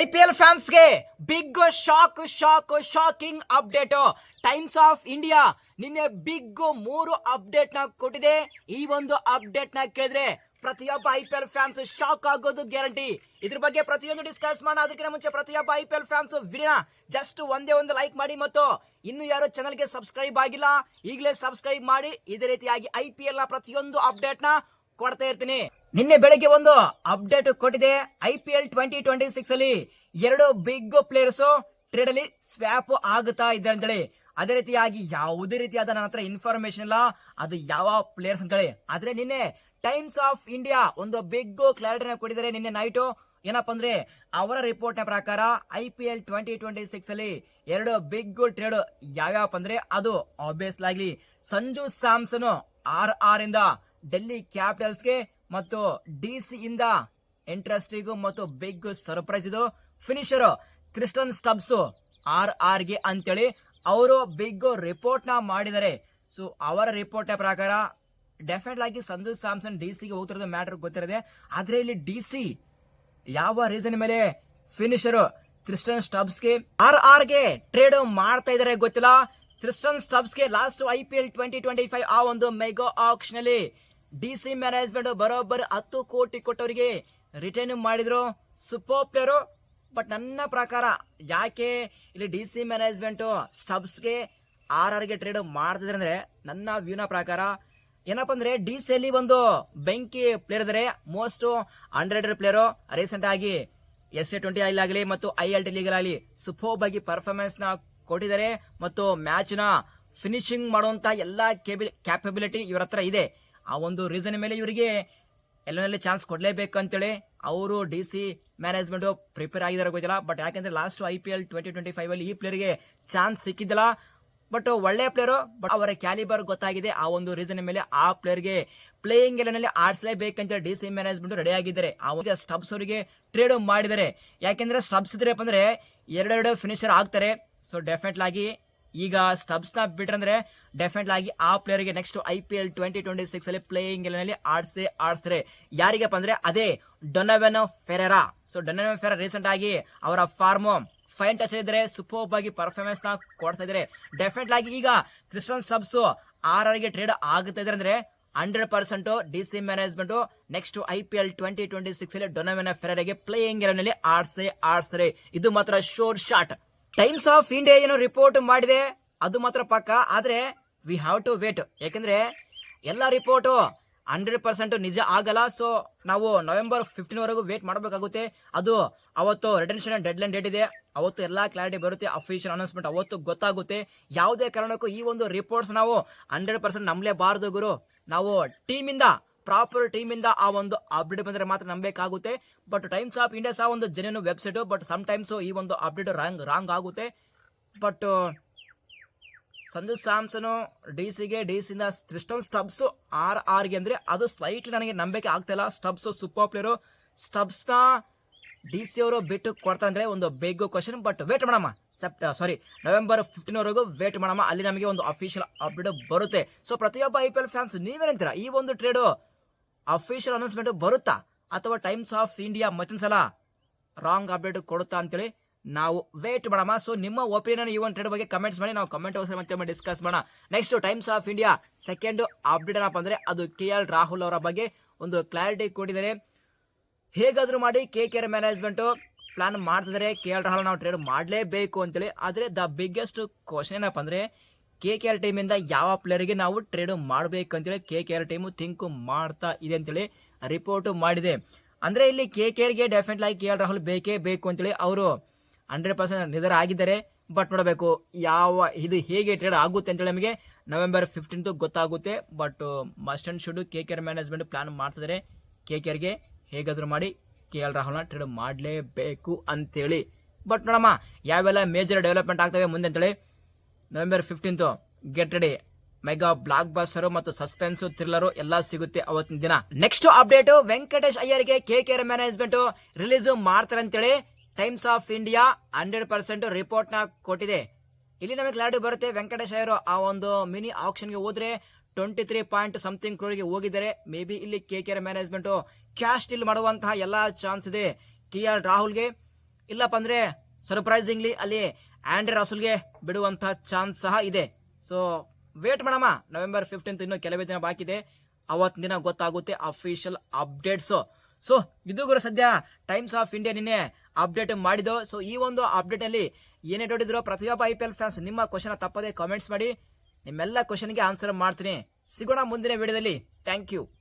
I P L ಫ್ಯಾನ್ಸ್ಗೆ big shock shock, shocking update. Times of India ನಿನ್ನೆ big ಮೂರು ಅಪ್ಡೇಟ್ನ ಕೊಟ್ಟಿದೆ. ಈ ಒಂದು ಅಪ್ಡೇಟ್ನ ಕೇಳಿದ್ರೆ ಪ್ರತಿಯೊಬ್ಬ I P L fans shock ಆಗೋದು ಗ್ಯಾರಂಟಿ. ಇದ್ರ ಬಗ್ಗೆ ಪ್ರತಿಯೊಂದು ಡಿಸ್ಕಸ್ ಮಾಡೋಣ. ಅದಕ್ಕಿಂತ ಮುಂಚೆ ಪ್ರತಿಯೊಬ್ಬ ಐ ಪಿ ಎಲ್ ಫ್ಯಾನ್ಸ್ ವಿಡಿಯೋನ ಜಸ್ಟ್ ಒಂದೇ ಒಂದು ಲೈಕ್ ಮಾಡಿ ಮತ್ತು ಇನ್ನು ಯಾರು ಚಾನಲ್ಗೆ ಸಬ್ಸ್ಕ್ರೈಬ್ ಆಗಿಲ್ಲ, ಈಗಲೇ ಸಬ್ಸ್ಕ್ರೈಬ್ ಮಾಡಿ. ಇದೇ ರೀತಿಯಾಗಿ ಐ ಪಿ ಎಲ್ನ ಪ್ರತಿಯೊಂದು ಅಪ್ಡೇಟ್ನ ಕೊಡ್ತಾ ಇರ್ತೀನಿ. ನಿನ್ನೆ ಬೆಳಗ್ಗೆ ಒಂದು ಅಪ್ಡೇಟ್ ಕೊಟ್ಟಿದೆ. I P L twenty twenty six ಅಲ್ಲಿ ಎರಡು ಬಿಗ್ ಪ್ಲೇಯರ್ಸ್ ಟ್ರೇಡ್ ಅಲ್ಲಿ ಸ್ವ್ಯಾಪ್ ಆಗುತ್ತಾ ಇದೆ ಅಂತೇಳಿ. ಅದೇ ರೀತಿಯಾಗಿ ಯಾವುದೇ ರೀತಿಯಾದ ನನ್ನ ಹತ್ರ ಇನ್ಫಾರ್ಮೇಶನ್ ಇಲ್ಲ. ಅದು ಯಾವ ಪ್ಲೇಯರ್ಸ್ ಅಂತೇಳಿ. ಆದ್ರೆ ನಿನ್ನೆ ಟೈಮ್ಸ್ ಆಫ್ ಇಂಡಿಯಾ ಒಂದು ಬಿಗ್ ಕ್ಲಾರಿಟಿ ಕೊಟ್ಟಿದ್ದಾರೆ ನಿನ್ನೆ ನೈಟು ಏನಪ್ಪ ಅಂದ್ರೆ ಅವರ ರಿಪೋರ್ಟ್ನ ಪ್ರಕಾರ I P L twenty twenty six ಅಲ್ಲಿ ಎರಡು ಬಿಗ್ ಟ್ರೇಡ್ ಯಾವ್ಯಾವ ಅಂದ್ರೆ ಅದು ಆಬ್ವಿಯಸ್ ಆಗ್ಲಿ. ಸಂಜು ಸ್ಯಾಮ್ಸನ್ ಆರ್ ಆರ್ ಇಂದ ಡೆಲ್ಲಿ ಕ್ಯಾಪಿಟಲ್ಸ್ಗೆ ಮತ್ತು ಡಿ ಸಿ ಇಂದ ಇಂಟ್ರೆಸ್ಟಿಗೂ ಮತ್ತು ಬಿಗ್ ಸರ್ಪ್ರೈಸ್ ಇದು. ಫಿನಿಶರ್ ಕ್ರಿಸ್ಟನ್ ಸ್ಟಬ್ಸ್ ಆರ್ ಆರ್ಗೆ ಅಂತೇಳಿ ಅವರು ಬಿಗ್ ರಿಪೋರ್ಟ್ನ ಮಾಡಿದ್ದಾರೆ. ಸೊ ಅವರ ರಿಪೋರ್ಟ್ ಪ್ರಕಾರ ಡೆಫಿನೆಟ್ ಆಗಿ ಸಂಜು ಸ್ಯಾಮ್ಸನ್ ಡಿ ಸಿಗೆ ಹೋಗ್ತಿರೋದು ಮ್ಯಾಟರ್ ಗೊತ್ತಿರದೆ. ಆದ್ರೆ ಇಲ್ಲಿ ಡಿ ಸಿ ಯಾವ ರೀಸನ್ ಮೇಲೆ ಫಿನಿಷರು ಕ್ರಿಸ್ಟನ್ ಸ್ಟಬ್ಸ್ಗೆ ಆರ್ ಆರ್ಗೆ ಟ್ರೇಡ್ ಮಾಡ್ತಾ ಇದಾರೆ ಗೊತ್ತಿಲ್ಲ. Tristan ಸ್ಟಬ್ಸ್ಗೆ last I P L twenty twenty five ಆ ಒಂದು ಮೆಗಾ ಆಕ್ಷನ್ ಅಲ್ಲಿ ಡಿ ಸಿ ಮ್ಯಾನೇಜ್ಮೆಂಟ್ ಬರೋಬ್ಬರಿ ಹತ್ತು ಕೋಟಿ ಕೊಟ್ಟವರಿಗೆ ರಿಟರ್ನ್ ಮಾಡಿದ್ರು ಸೂಪರ್ ಪ್ಲೇಯರು ಬಟ್ ನನ್ನ ಪ್ರಕಾರ ಯಾಕೆ ಇಲ್ಲಿ ಡಿ ಸಿ ಮ್ಯಾನೇಜ್ಮೆಂಟು ಸ್ಟಬ್ಸ್ಗೆ ಆರ್ ಆರ್ಗೆ ಟ್ರೇಡ್ ಮಾಡ್ತಿದ್ರೆ ಅಂದ್ರೆ ನನ್ನ ವ್ಯೂನ ಪ್ರಕಾರ ಏನಪ್ಪ ಅಂದರೆ ಡಿ ಸಿ ಅಲ್ಲಿ ಒಂದು ಬೆಂಕಿ ಪ್ಲೇಯರ್ ಇದ್ದಾರೆ ಮೋಸ್ಟ್ ಅಂಡ್ರೆಡೆಡ್ ಪ್ಲೇಯರು ರೀಸೆಂಟ್ ಆಗಿ ಎಸ್ ಎ ಟ್ವೆಂಟಿ ಆಗಲಿ ಮತ್ತು ಐ ಎಲ್ ಟಿ ಲೀಗಲ್ ಆಗಲಿ ಸೂಪರ್ಬ್ ಆಗಿ ಪರ್ಫಾರ್ಮೆನ್ಸ್ನ ಕೊಟ್ಟಿದ್ದಾರೆ ಮತ್ತು ಮ್ಯಾಚ್ನ ಫಿನಿಶಿಂಗ್ ಎಲ್ಲ ಎಲ್ಲಾ ಕ್ಯಾಪಬಿಲಿಟಿ ಇವರ ಹತ್ರ ಇದೆ. ಆ ಒಂದು ರೀಸನ್ ಮೇಲೆ ಇವರಿಗೆ ಎಲ್ಲನಲ್ಲಿ ಚಾನ್ಸ್ ಕೊಡಲೇಬೇಕು ಅಂತೇಳಿ ಅವರು ಡಿ ಸಿ ಮ್ಯಾನೇಜ್ಮೆಂಟ್ ಪ್ರಿಪೇರ್ ಆಗಿದ್ದಾರೆ ಗೊತ್ತಿಲ್ಲ. ಬಟ್ ಯಾಕೆಂದರೆ last I P L twenty twenty five ಅಲ್ಲಿ ಈ ಪ್ಲೇಯರ್ಗೆ ಚಾನ್ಸ್ ಸಿಕ್ಕಿದ್ದಿಲ್ಲ. ಬಟ್ ಒಳ್ಳೆಯ ಪ್ಲೇಯರು ಬಟ್ ಅವರ ಕ್ಯಾಲಿಬರ್ ಗೊತ್ತಾಗಿದೆ. ಆ ಒಂದು ರೀಸನ್ ಮೇಲೆ ಆ ಪ್ಲೇಯರ್ಗೆ ಪ್ಲೇಯಿಂಗ್ ಎಲೆನಲ್ಲಿ ಆಡಿಸಲೇಬೇಕಂತ ಡಿ ಸಿ ಮ್ಯಾನೇಜ್ಮೆಂಟ್ ರೆಡಿ ಆಗಿದ್ದಾರೆ. ಆ ಒಂದು ಸ್ಟಬ್ಸ್ ಅವರಿಗೆ ಟ್ರೇಡ್ ಮಾಡಿದ್ದಾರೆ. ಯಾಕೆಂದ್ರೆ ಸ್ಟಬ್ಸ್ ಇದ್ರಪ್ಪ ಅಂದ್ರೆ ಎರಡೆರಡು ಫಿನಿಷರ್ ಆಗ್ತಾರೆ. ಸೊ ಡೆಫಿನೆಟ್ಲಾಗಿ ಈಗ ಸ್ಟಬ್ಸ್ನ ಬಿಟ್ರಂದ್ರೆ ಡೆಫಿನೆಟ್ ಆಗಿ ಆ ಪ್ಲೇಯರ್ಗೆ next I P L twenty twenty six ಅಲ್ಲಿ ಪ್ಲೇಯಿಂಗ್ ಎಲೆನಲ್ಲಿ ಆಡ್ಸೇ, ಆಡ್ಸ್ರೆ. ಯಾರಿಗಪ್ಪ ಅಂದ್ರೆ ಅದೇ ಡೊನವೆನ್ ಫೆರೆರಾ ಸೊ ಡೊನವೆನ್ ಫೆರ ರೀಸೆಂಟ್ ಆಗಿ ಅವರ ಫಾರ್ಮ್ ಫೈನ್ ಟಚ್ ಇದ್ರೆ ಸೂಪರ್ ಆಗಿ ಪರ್ಫಾರ್ಮೆನ್ಸ್ನ ಕೊಡ್ತಾ ಇದ್ದಾರೆ ಡೆಫಿನೆಟ್ ಆಗಿ ಈಗ ಕ್ರಿಸ್ಟನ್ ಸಬ್ಸ್ ಆರ್ಗೆ ಟ್ರೇಡ್ ಆಗುತ್ತಾ ಅಂದ್ರೆ hundred percent D C management next I P L twenty twenty six ಅಲ್ಲಿ ಡೊನವೆನ್ ಫೆರರಿಗೆ ಪ್ಲೇಯಿಂಗ್ನಲ್ಲಿ ಆಡ್ಸೇ ಇದು ಮಾತ್ರ sure shot Times of India ಏನು ರಿಪೋರ್ಟ್ ಮಾಡಿದೆ? ಅದು ಮಾತ್ರ ಪಕ್ಕ. ಆದ್ರೆ ವಿ ಹ್ಯಾವ್ ಟು ವೇಟ್ ಯಾಕೆಂದ್ರೆ ಎಲ್ಲ ರಿಪೋರ್ಟು ಹಂಡ್ರೆಡ್ ಪರ್ಸೆಂಟ್ ನಿಜ ಆಗಲ್ಲ. ಸೊ ನಾವು ನವೆಂಬರ್ ಫಿಫ್ಟೀನ್ ವರೆಗೂ ವೇಟ್ ಮಾಡಬೇಕಾಗುತ್ತೆ. ಅದು ಅವತ್ತು ರಿಟೆನ್ಷನ್ ಡೆಡ್ ಲೈನ್ ಡೇಟ್ ಇದೆ. ಅವತ್ತು ಎಲ್ಲ ಕ್ಲಾರಿಟಿ ಬರುತ್ತೆ ಅಫಿಷಿಯಲ್ ಅನೌನ್ಸ್ಮೆಂಟ್ ಅವತ್ತು ಗೊತ್ತಾಗುತ್ತೆ. ಯಾವುದೇ ಕಾರಣಕ್ಕೂ ಈ ಒಂದು ರಿಪೋರ್ಟ್ಸ್ ನಾವು ಹಂಡ್ರೆಡ್ ಪರ್ಸೆಂಟ್ ನಂಬಲೇಬಾರದು ಗುರು. ನಾವು ಟೀಮಿಂದ ಪ್ರಾಪರ್ ಟೀಮಿಂದ ಆ ಒಂದು ಅಪ್ಡೇಟ್ ಬಂದರೆ ಮಾತ್ರ ನಂಬಬೇಕಾಗುತ್ತೆ. ಬಟ್ ಟೈಮ್ಸ್ ಆಫ್ ಇಂಡಿಯಾ ಸಹ ಒಂದು genuine website but some times ಈ ಒಂದು ಅಪ್ಡೇಟ್ ರಾಂಗ್ ರಾಂಗ್ ಆಗುತ್ತೆ. ಬಟ್ ಸಂಜು ಸ್ಯಾಮ್ಸನು ಡಿ ಸಿಗೆ, ಡಿ ಸಿಂದ ತ್ರಿಸ್ಟನ್ ಸ್ಟಬ್ಸ್ ಆರ್ ಆರ್ಗೆ ಅಂದ್ರೆ ಅದು ಸ್ಲೈಟ್ಲಿ ನನಗೆ ನಂಬಿಕೆ ಆಗ್ತಿಲ್ಲ ಸ್ಟಬ್ಸ್ ಸೂಪರ್ ಪ್ಲೇಯರು ಸ್ಟಬ್ಸ್ನ ಡಿ ಸಿ ಅವರು ಬಿಟ್ಟು ಕೊಡ್ತಾ ಅಂದ್ರೆ ಒಂದು ಬೆಗ್ ಕ್ವಶನ್ ಬಟ್ ವೇಟ್ ಮಾಡಮ್ಮ ಸೆಪ್ಟ ಸಾರಿ ನವೆಂಬರ್ ಫಿಫ್ಟೀನ್ವರೆಗೂ ವೇಟ್ ಮಾಡಮ್ಮ ಅಲ್ಲಿ ನಮಗೆ ಒಂದು ಅಫಿಷಿಯಲ್ ಅಪ್ಡೇಟ್ ಬರುತ್ತೆ. ಸೊ ಪ್ರತಿಯೊಬ್ಬ ಐ ಪಿ ಎಲ್ ಫ್ಯಾನ್ಸ್ ನೀವೇನಂತೀರಾ ಈ ಒಂದು ಟ್ರೇಡು ಅಫಿಷಿಯಲ್ ಅನೌನ್ಸ್ಮೆಂಟ್ ಬರುತ್ತಾ? ಅಥವಾ ಟೈಮ್ಸ್ ಆಫ್ ಇಂಡಿಯಾ ಮತ್ತೊಂದು ಸಲ ರಾಂಗ್ ಅಪ್ಡೇಟ್ ಕೊಡುತ್ತಾ ಅಂತೇಳಿ ನಾವು ವೇಟ್ ಮಾಡಮ್ಮ ಸೊ ನಿಮ್ಮ ಒಪಿನಿಯನ್ ಈ ಒಂದು ಟ್ರೇಡ್ ಬಗ್ಗೆ ಕಮೆಂಟ್ಸ್ ಮಾಡಿ, ನಾವು ಕಮೆಂಟ್ ಮತ್ತೆ ಡಿಸ್ಕಸ್ ಮಾಡೋಣ. Next Times of India second update ಏನಪ್ಪ ಅಂದ್ರೆ, ಅದು ಕೆ ಎಲ್ ರಾಹುಲ್ ಅವರ ಬಗ್ಗೆ ಒಂದು ಕ್ಲಾರಿಟಿ ಕೊಟ್ಟಿದ್ದಾರೆ. ಹೇಗಾದರೂ ಮಾಡಿ K K R management plan ಮಾಡ್ತಿದ್ದಾರೆ. ಕೆ ಎಲ್ ರಾಹುಲ್ ನಾವು ಟ್ರೇಡ್ ಮಾಡಲೇಬೇಕು ಅಂತೇಳಿ. ಆದರೆ ದ ಬಿಗ್ಗೆಸ್ಟ್ ಕ್ವಶನ್ ಏನಪ್ಪ ಅಂದ್ರೆ ಕೆ ಕೆ ಆರ್ ಟೀಮಿಂದ ಯಾವ ಪ್ಲೇಯರ್ಗೆ ನಾವು ಟ್ರೇಡ್ ಮಾಡಬೇಕು ಅಂತೇಳಿ K K R team think ಮಾಡ್ತಾ ಇದೆ ಅಂತೇಳಿ ರಿಪೋರ್ಟ್ ಮಾಡಿದೆ. ಅಂದ್ರೆ, ಇಲ್ಲಿ ಕೆ ಕೆ ಆರ್ಗೆ ಡೆಫಿನೆಟ್ ಕೆ ಎಲ್ ರಾಹುಲ್ ಬೇಕೇ ಬೇಕು ಅಂತೇಳಿ ಅವರು ಹಂಡ್ರೆಡ್ ಪರ್ಸೆಂಟ್ ನಿರ್ಧಾರ ಆಗಿದ್ದಾರೆ ಬಟ್ ನೋಡಬೇಕು ಯಾವ, ಇದು ಹೇಗೆ ಟ್ರೇಡ್ ಆಗುತ್ತೆ ಅಂತೇಳಿ ನಮಗೆ ನವೆಂಬರ್ ಫಿಫ್ಟೀನ್ತು ಗೊತ್ತಾಗುತ್ತೆ. But must and should K K R management plan ಮಾಡ್ತಿದ್ದಾರೆ ಕೆ ಕೆ ಆರ್ಗೆ ಹೇಗಾದರೂ ಮಾಡಿ ಕೆ ಎಲ್ ರಾಹುಲ್ನ ಟ್ರೇಡ್ ಮಾಡಲೇಬೇಕು ಅಂತೇಳಿ. ಬಟ್ ನೋಡಮ್ಮ, ಯಾವೆಲ್ಲ ಮೇಜರ್ ಡೆವಲಪ್ಮೆಂಟ್ ಆಗ್ತವೆ ಮುಂದೆ ಅಂತೇಳಿ November fifteenth get ready mega blockbuster ಮತ್ತು ಸಸ್ಪೆನ್ಸ್ ಥ್ರಿಲ್ಲರ್ ಎಲ್ಲ ಸಿಗುತ್ತೆ ಅವತ್ತಿನ ದಿನ. Next update Venkatesh ಅಯ್ಯರ್ಗೆ K K R management release ಮಾಡ್ತಾರೆ ಅಂತೇಳಿ Times of India hundred percent ರಿಪೋರ್ಟ್ನ ಕೊಟ್ಟಿದೆ. ಇಲ್ಲಿ ನಮಗೆ ಕ್ಲಾರಿಟಿ ಬರುತ್ತೆ. ವೆಂಕಟೇಶ್ ಅಯ್ಯರು ಆ ಒಂದು ಮಿನಿ ಆಕ್ಷನ್ಗೆ ಹೋದ್ರೆ ಟ್ವೆಂಟಿ ತ್ರೀ ಪಾಯಿಂಟ್ ಸಮಥಿಂಗ್ ಕ್ರೋರ್ಗೆ ಹೋಗಿದ್ದಾರೆ. ಮೇ ಬಿ ಇಲ್ಲಿ K K R management cash deal ಮಾಡುವಂತಹ ಎಲ್ಲಾ ಚಾನ್ಸ್ ಇದೆ. ಕೆ ಆರ್ ರಾಹುಲ್ಗೆ ಇಲ್ಲಪ್ಪ ಅಂದರೆ ಸರ್ಪ್ರೈಸಿಂಗ್ಲಿ ಅಲ್ಲಿ ಆಂಡ್ರೆ ರಾಸುಲ್ಗೆ ಬಿಡುವಂತಹ ಚಾನ್ಸ್ ಸಹ ಇದೆ. ಸೊ ವೇಟ್ ಮಾಡಮ್ಮ. ನವೆಂಬರ್ ಫಿಫ್ಟೀನ್ತ್ ಇನ್ನು ಕೆಲವೇ ದಿನ ಬಾಕಿ ಇದೆ. ಅವತ್ತಿನ ದಿನ ಗೊತ್ತಾಗುತ್ತೆ ಅಫಿಷಿಯಲ್ ಅಪ್ಡೇಟ್ಸ್ ಸೊ ಇದು ಗುರು ಸದ್ಯ ಟೈಮ್ಸ್ ಆಫ್ ಇಂಡಿಯಾ ನಿನ್ನೆ ಅಪ್ಡೇಟ್ ಮಾಡಿದ್ದು. ಸೊ ಈ ಒಂದು ಅಪ್ಡೇಟ್ ಅಲ್ಲಿ ಏನೇ ನೋಡಿದ್ರು ಪ್ರತಿಯೊಬ್ಬ ಐ ಪಿ ಎಲ್ ಫ್ಯಾನ್ಸ್ ನಿಮ್ಮ ಕ್ವಶನ್ ತಪ್ಪದೆ ಕಾಮೆಂಟ್ಸ್ ಮಾಡಿ. ನಿಮ್ಮೆಲ್ಲ ಕ್ವಶನ್ಗೆ ಆನ್ಸರ್ ಮಾಡ್ತೀನಿ. ಸಿಗೋಣ ಮುಂದಿನ ವಿಡಿಯೋದಲ್ಲಿ ಥ್ಯಾಂಕ್ ಯು